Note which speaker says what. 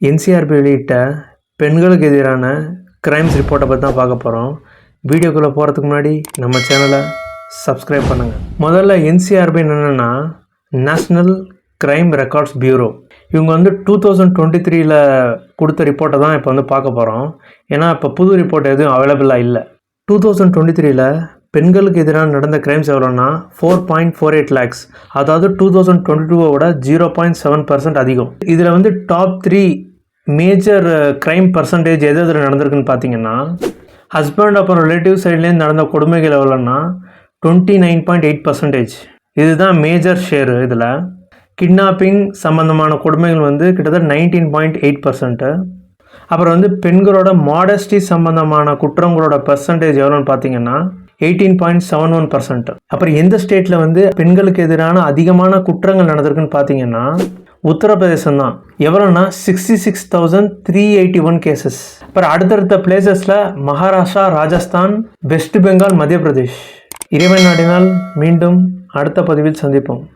Speaker 1: NCRB வெளியிட்ட பெண்களுக்கு எதிரான கிரைம்ஸ் ரிப்போர்ட்டை பற்றி தான் பார்க்க போகிறோம் வீடியோக்குள்ளே போகிறதுக்கு முன்னாடி நம்ம சேனலை சப்ஸ்கிரைப் பண்ணுங்கள் முதல்ல என்சிஆர்பி என்னென்னா நேஷ்னல் கிரைம் ரெக்கார்ட்ஸ் பியூரோ இவங்க வந்து டூ தௌசண்ட் டுவெண்ட்டி த்ரீயில் கொடுத்த ரிப்போர்ட்டை தான் இப்போ வந்து பார்க்க போகிறோம் ஏன்னா இப்போ புது ரிப்போர்ட் எதுவும் அவைலபிளாக இல்லை. டூ தௌசண்ட் டுவெண்ட்டி த்ரீல பெண்களுக்கு எதிராக நடந்த crimes எவ்வளோன்னா four point four eight lakhs அதாவது டூ தௌசண்ட் டுவெண்ட்டி டூவோட ஜீரோ பாயிண்ட் செவன் பர்சன்ட் அதிகம். இதில் வந்து top three major crime percentage எது எதில் நடந்திருக்குன்னு பார்த்தீங்கன்னா ஹஸ்பண்ட் அப்புறம் ரிலேட்டிவ் சைட்லேருந்து நடந்த கொடுமைகள் எவ்வளோன்னா twenty nine point eight percentage இதுதான் மேஜர் ஷேரு இதில். கிட்னாப்பிங் சம்மந்தமான கொடுமைகள் வந்து கிட்டத்தட்ட நைன்டீன் பாயிண்ட் எயிட் பர்சன்ட்டு அப்புறம் வந்து பெண்களோட மாடஸ்டி சம்மந்தமான குற்றங்களோட பர்சன்டேஜ் எவ்வளோன்னு பார்த்தீங்கன்னா eighteen point seven one percent அப்புறம் எந்த ஸ்டேட்டில் வந்து பெண்களுக்கு எதிரான அதிகமான குற்றங்கள் நடந்திருக்குன்னு பார்த்தீங்கன்னா உத்தரப்பிரதேசம் தான் எவ்வளோன்னா sixty six thousand three eighty one cases அப்புறம் அடுத்தடுத்த பிளேசஸில் மகாராஷ்டிரா ராஜஸ்தான் வெஸ்ட் பெங்கால் மத்திய பிரதேஷ் இறைவன் நாடினால் மீண்டும் அடுத்த பதிவில் சந்திப்போம்.